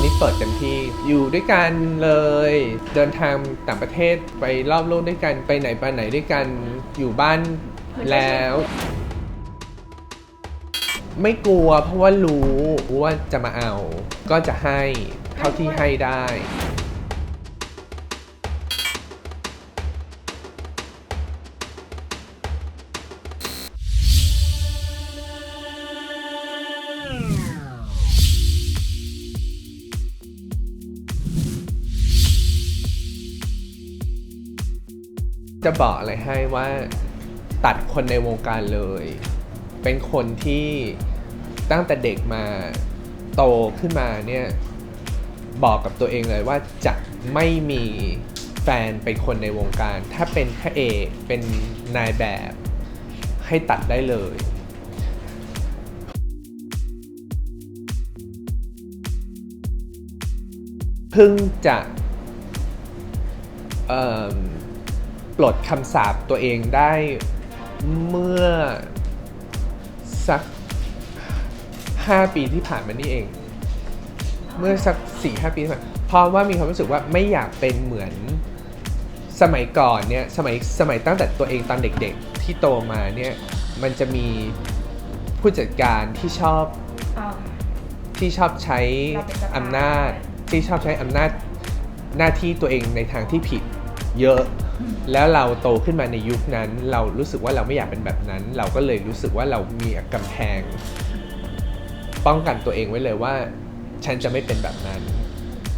คนนี้เปิดเต็มที่ อยู่ด้วยกันเลย เดินทางต่างประเทศไปรอบโลกด้วยกัน ไปไหนไปไหนด้วยกัน อยู่บ้านแล้ว ไม่กลัวเพราะว่ารู้ว่าจะมาเอา ก็จะให้เท่าที่ให้ได้ จะบอกอะไรให้ว่าตัดคนในวงการเลย เป็นคนที่ตั้งแต่เด็กมาโตขึ้นมาเนี่ย บอกกับตัวเองเลยว่าจะไม่มีแฟนเป็นคนในวงการ ถ้าเป็นพระเอกเป็นนายแบบให้ตัดได้เลยเพิ่งจะเอิ่ม ปลดคำสาปตัวเองได้เมื่อสัก 5 ปีที่ผ่านมานี่เอง เมื่อสัก4ี่ห้าปีที่ผ่านเพราะว่ามีความรู้สึกว่าไม่อยากเป็นเหมือนสมัยก่อนเนี่ยสมัยสมัยตั้งแต่ตัวเองตอนเด็กๆ ที่โตมาเนี่ยมันจะมีผู้จัดการที่ชอบอ่าที่ชอบใช้เราเป็นเจ้าภาพอำนาจที่ชอบใช้อำนาจหน้าที่ตัวเองในทางที่ผิดเยอะ แล้วเราโตขึ้นมาในยุคนั้น เรารู้สึกว่าเราไม่อยากเป็นแบบนั้น เราก็เลยรู้สึกว่าเรามีกำแพง ป้องกันตัวเองไว้เลยว่า ฉันจะไม่เป็นแบบนั้น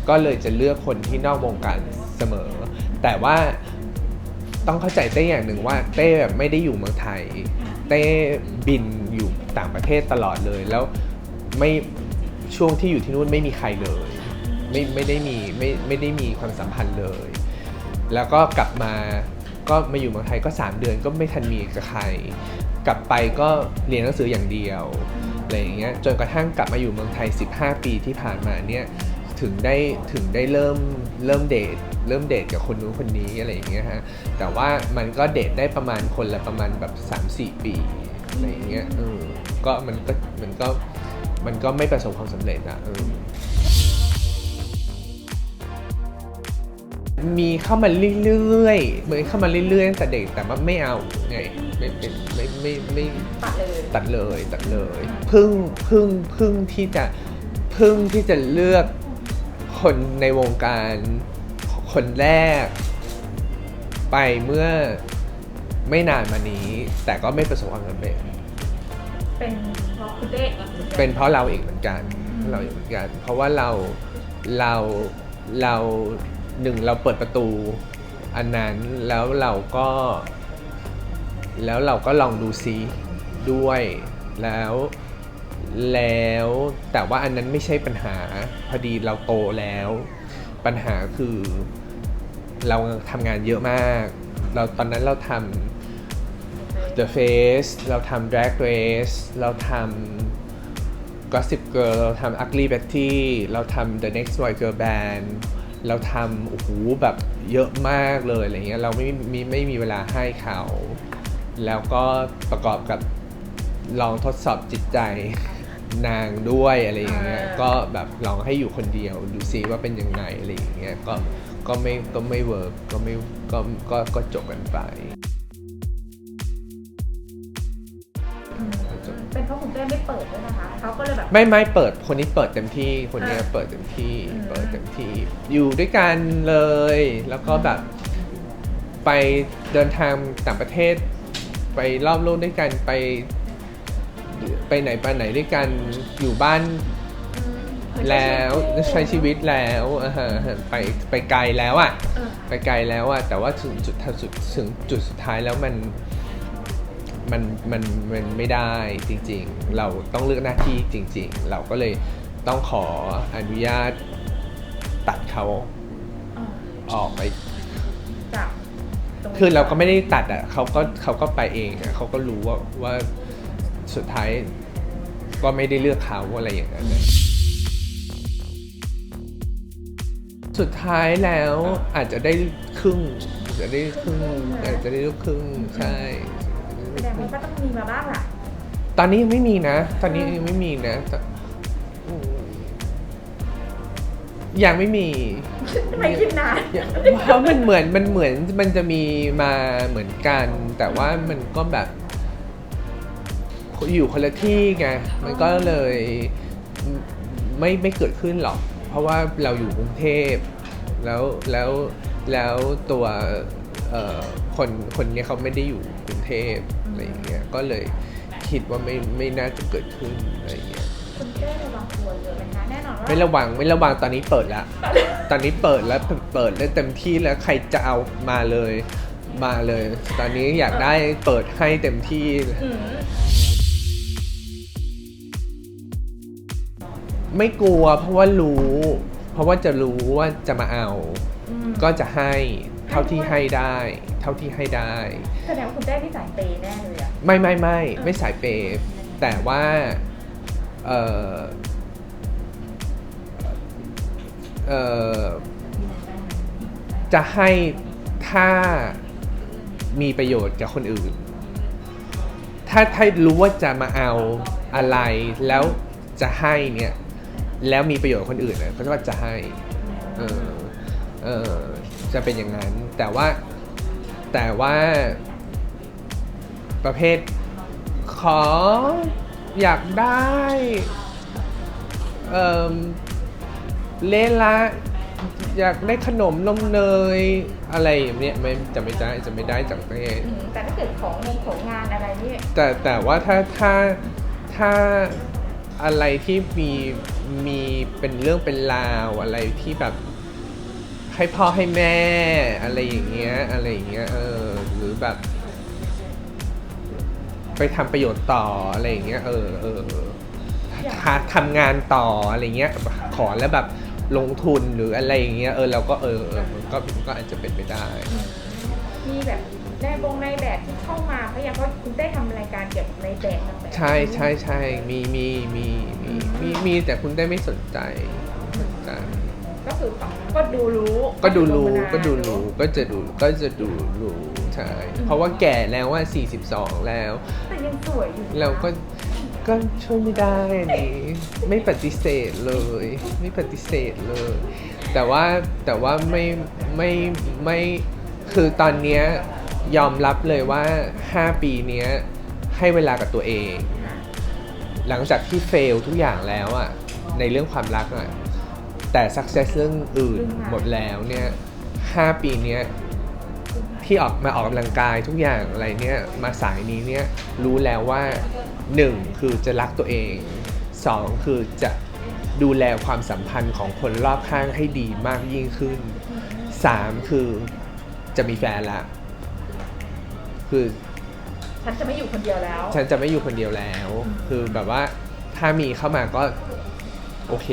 ก็เลยจะเลือกคนที่นอกวงการเสมอ แต่ว่าต้องเข้าใจเต้อย่างหนึ่งว่า เต้แบบไม่ได้อยู่เมืองไทย เต้บินอยู่ต่างประเทศตลอดเลยแล้วไม่ช่วงที่อยู่ที่นู่นไม่มีใครเลย ไม่ไม่ได้มีไม่ไม่ได้มีความสัมพันธ์เลย แล้วก็กลับมาก็มาอยู่เมืองไทยก็ 3 เดือนก็ไม่ทันมีกับใคร กลับไปก็เรียนหนังสืออย่างเดียวอะไรอย่างเงี้ยจนกระทั่งกลับมาอยู่เมืองไทย 15 ปีที่ผ่านมาเนี่ยถึงได้ถึงได้เริ่มเริ่มเดทเริ่มเดทกับคนนู้นคนนี้อะไรอย่างเงี้ยฮะแต่ว่ามันก็เดทได้ประมาณคนละประมาณแบบ 3-4 ปีอะไรอย่างเงี้ยเออก็มันก็มันก็มันก็ไม่ประสบความสำเร็จอะเออ มีเข้ามาเรื่อยๆ เหมือนเข้ามาเรื่อยๆตั้งแต่เด็กแต่ว่าไม่เอาไงไม่เป็นไม่ไม่ไม่ตัดเลยตัดเลยตัดเลยพึ่งพึ่งพึ่งที่จะพึ่งที่จะเลือกคนในวงการคนแรก ไปเมื่อไม่นานมานี้ แต่ก็ไม่ประสบความสำเร็จเป็นเพราะคุณเต้เองหรือเป็นเพราะเราเองเหมือนกันเพราะเราเองเหมือนกัน เพราะว่าเราเราเรา หนึ่งเราเปิดประตูอันนั้นแล้วเราก็ แล้วเราก็ลองดูซิด้วยแล้วแล้วแต่ว่าอันนั้นไม่ใช่ปัญหาพอดีเราโตแล้ว ปัญหาคือเราทำงานเยอะมาก เราตอนนั้นเราทำ The Face เราทำ Drag Race เราทำ Gossip Girl เราทำ Ugly Betty เราทำ The Next Boy Girl Band เราทำโอ้โหแบบเยอะมากเลยอะไรเงี้ยเราไม่มีไม่มีเวลาให้เขา แล้วก็ประกอบกับลองทดสอบจิตใจนางด้วยอะไรอย่างเงี้ยก็แบบลองให้อยู่คนเดียวดูซิว่าเป็นยังไงอะไรอย่างเงี้ยก็ก็ไม่ก็ไม่เวิร์กก็ไม่ก็ก็ก็จบกันไป เป็นเพราะคุณเต้ไม่เปิดด้วยนะคะเขาก็เลยแบบ ไม่ไม่เปิดคนนี้เปิดเต็มที่คนเนี้ยอ่าเปิดเต็มที่อืม เปิดเต็มที่ อยู่ด้วยกันเลย แล้วก็แบบไปเดินทางต่างประเทศ ไปรอบโลกด้วยกันไปไปไหนไปไหนด้วยกันอยู่บ้านอืมแล้วใช้ชีวิตแล้วอ่าฮะไปไปไกลแล้วอะ่ะ เออไปไกลแล้วอะแต่ว่าถึงจุดสุดถึงจุดสุดท้ายแล้วมัน มันมันมันไม่ได้จริงๆ เราต้องเลือกหน้าที่จริง ๆ เราก็เลยต้องขออนุญาตตัดเขาเออออกไปจากตงนี้คือเราก็ไม่ได้ตัดอะเขาก็เขาก็ไปเองอะเขาก็รู้ว่าว่าสุดท้ายก็ไม่ได้เลือกเขาอะไรอย่างนั้นนะสุดท้ายแล้วอาจจะได้ครึ่งอาจจะได้ครึ่งอาจจะได้ลูกครึ่งใช่แส ดงว่าก็ต้องมีมาบ้างล่ะ ตอนนี้ยังไม่มีนะ ตอนนี้ยังไม่มีนะแต่อืมยังไม่มี ทำไมคิดนานเพราะมันเหมือนมันเหมือนมันจะมีมาเหมือนกัน แต่ว่ามันก็แบบ อยู่คนละที่ไงมันก็เลยไม่ไม่เกิดขึ้นหรอก เพราะว่าเราอยู่กรุงเทพ แล้วแล้วแล้วตัวเอ่อ คนคนเนี้ยเขาไม่ได้อยู่กรุงเทพอะไรอย่างเงี้ยก็เลยคิดว่าไม่ไม่น่าจะเกิดขึ้นอะไรอย่างเงี้ยคุณเต้ระวังตัวเยอะไหมคะแน่นอนว่าไม่ระวังไม่ระวังตอนนี้เปิดแล้วตอนนี้เปิดแล้วเปิดได้เต็มที่แล้วใครจะเอามาเลยมาเลย ตอนนี้อยากได้เปิดให้เต็มที่อืมไม่กลัวเพราะว่ารู้ เพราะว่าจะรู้ว่าจะมาเอาอืมก็จะให้ เท่าที่ให้ได้ เท่าที่ให้ได้ แสดงว่าคุณเต้ที่สายเปย์แน่เลยอะไม่ไม่ไม่ไม่สายเปย์แต่ว่าเออเออจะให้ถ้ามีประโยชน์กับคนอื่น ถ้าถ้ารู้ว่าจะมาเอาอะไรแล้วจะให้เนี่ย แล้วมีประโยชน์กับคนอื่นเนี่ยก็จะให้เออ เออจะเป็นอย่างนั้น แต่ว่าแต่ว่าประเภทขออยากได้เอ่อเล่นละอยากได้ขนมนมเนยอะไรอย่างเนี้ยไม่จะไม่ได้จะไม่ได้จากประเภทอืมแต่ถ้าเกิดของเงินของงานอะไรนี่แต่แต่ว่าถ้าถ้าถ้าอะไรที่มีมีเป็นเรื่องเป็นราวอะไรที่แบบ ให้พ่อให้แม่ อะไรอย่างเงี้ยอะไรอย่างเงี้ยเออหรือแบบ ไปทำประโยชน์ต่ออะไรอย่างเงี้ยเออเออเออหาทำงานต่ออะไรเงี้ยขอแล้วแบบลงทุนหรืออะไรอย่างเงี้ยเออเราก็เออเออมันก็มันก็อาจจะเป็นไปได้ มีแบบในวงในแบบที่เข้ามาเพราะอย่างเพราะคุณเต้ทำรายการเกี่ยวกับในแบบต่างๆ ใช่ใช่ใช่มีมีมีมีมีมีแต่คุณได้ไม่สนใจสนใจ ก็คือก็ดูรู้ก็ดูรู้ธรรมดาก็ดูรู้ก็จะดูก็จะดูรู้ใช่เพราะว่าแก่แล้วว่า 42 แล้วแต่ยังสวยอยู่นะเราก็ก็ช่วยไม่ได้อันนี้ไม่ปฏิเสธเลย ไม่ปฏิเสธเลย แต่ว่าแต่ว่าไม่ไม่ไม่คือตอนเนี้ยยอมรับเลยว่า 5 ปีเนี้ยให้เวลากับตัวเอง หลังจากที่เฟลทุกอย่างแล้วอะในเรื่องความรักอะ แต่สักเซสเรื่องอื่นหมดแล้วเนี่ยห้าปีเนี้ยที่ออกมาออกกำลังกายทุกอย่างอะไรเนี่ยมาสายนี้เนี่ยรู้แล้วว่าหนึ่งคือจะรักตัวเองสองคือจะดูแลความสัมพันธ์ของคนรอบข้างให้ดีมากยิ่งขึ้นสามคือจะมีแฟนละ คือฉันจะไม่อยู่คนเดียวแล้ว ฉันจะไม่อยู่คนเดียวแล้ว คือแบบว่าถ้ามีเข้ามาก็โอเค